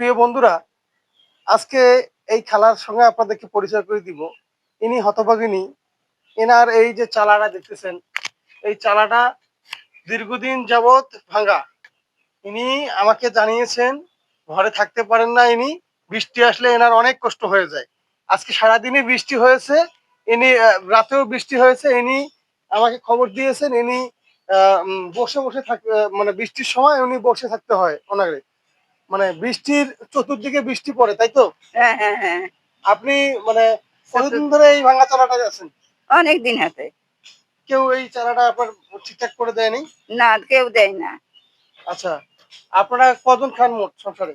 প্রিয় বন্ধুরা, আজকে এই খেলার সঙ্গে আপনাদেরকে পরিচয় করে দিব। ইনি হতভাগিনী। এনার এই যে চালাটা দেখতেছেন, এই চালাটা দীর্ঘদিন যাবৎ ভাঙা। ইনি আমাকে জানিয়েছেন, ঘরে থাকতে পারেন না ইনি, বৃষ্টি আসলে এনার অনেক কষ্ট হয়ে যায়। আজকে সারাদিনই বৃষ্টি হয়েছে, ইনি রাতেও বৃষ্টি হয়েছে, ইনি আমাকে খবর দিয়েছেন, ইনি বসে বসে থাক মানে বৃষ্টির সময় উনি বসে থাকতে হয় ওনাকে মানে বৃষ্টির চতুর্দিকে বৃষ্টি পড়ে তাই তো? হ্যাঁ হ্যাঁ হ্যাঁ। আপনি মানে কতদিন ধরে এই ভাঙা চালাটা আছেন? অনেক দিন হাতে। কেউ এই চালাটা আপনার ঠিকঠাক করে দেয়নি? না কেউ দেয় না। আচ্ছা আপনারা কজন খান মোট সংসারে?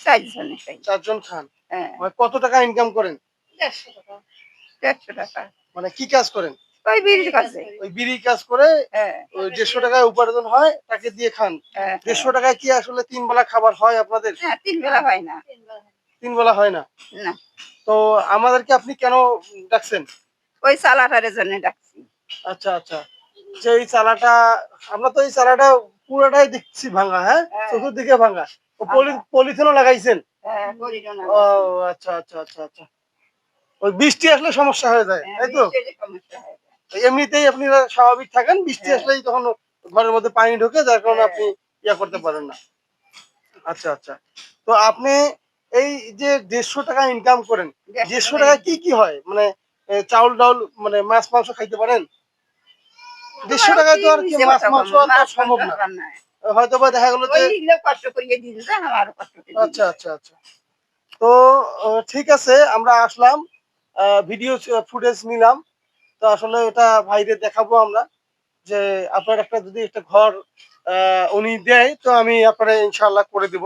চারজনে চারজন খান? হ্যাঁ। মানে কত টাকা ইনকাম করেন? দেড়শো টাকা। মানে কি কাজ করেন? ওই বিড়ির কাছে ওই বিড়ি কাজ করে হ্যাঁ। ওই দেড়শো টাকায় উপার্জন হয় তাকে দিয়ে খান। হ্যাঁ, দেড়শো টাকায় কি আসলে তিন বেলা খাবার হয় আপনাদের? হ্যাঁ তিন বেলা হয় না। তিন বেলা হয় না। না? তো আমাদেরকে আপনি কেন ডাকছেন? ওই সালাটারের জন্য ডাকছি। আচ্ছা আচ্ছা। যে এই চালাটা আমরা তো এই চালাটা পুরোটাই দেখছি ভাঙা হ্যাঁ। চতুর্দিকে ভাঙা। ও পলিথিনও লাগাইছেন? হ্যাঁ। ও আচ্ছা আচ্ছা আচ্ছা আচ্ছা। ওই বৃষ্টি আসলে সমস্যা হয়ে যায় তাই তো? সমস্যা হয়। এমনিতেই আপনি স্বাভাবিক থাকেন বৃষ্টি হ্যাঁ। আসলেই তখন ঘরের মধ্যে পানি ঢোকে যার কারণে হ্যাঁ। আপনি ইয়া করতে পারেন না। আচ্ছা আচ্ছা। তো আপনি এই যে দেড়শো টাকা ইনকাম করেন দেড়শো টাকা কি কি হয়? মানে চাউল ডাউল মানে মাছ মাংস খাইতে পারেন? দেড়শো টাকায় তো আর কি মাছ মাংস সম্ভব না। হয়তো বা দেখা গেলো যে কষ্ট করিয়ে দিন যা, কষ্ট আচ্ছা আচ্ছা আচ্ছা। তো ঠিক আছে আমরা আসলাম। ভিডিও ফুটেজ নিলাম। তো আসলে এটা ভাইরে দেখাবো আমরা যে আপনার একটা যদি একটা ঘর উনি দেয় তো আমি আপনারা ইনশাল্লাহ করে দিব।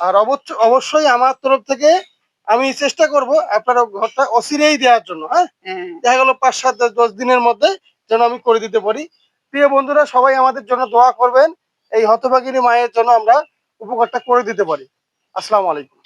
আর অবশ্য অবশ্যই আমার তরফ থেকে আমি চেষ্টা করব আপনার ঘরটা অচিরেই দেওয়ার জন্য হ্যাঁ? হ্যাঁ। দেখা গেল পাঁচ সাত দশ- দশ দিনের মধ্যে যেন আমি করে দিতে পারি। প্রিয় বন্ধুরা সবাই আমাদের জন্য দোয়া করবেন। এই হতভাগিনী মায়ের জন্য আমরা উপকারটা করে দিতে পারি। আসসালামু আলাইকুম।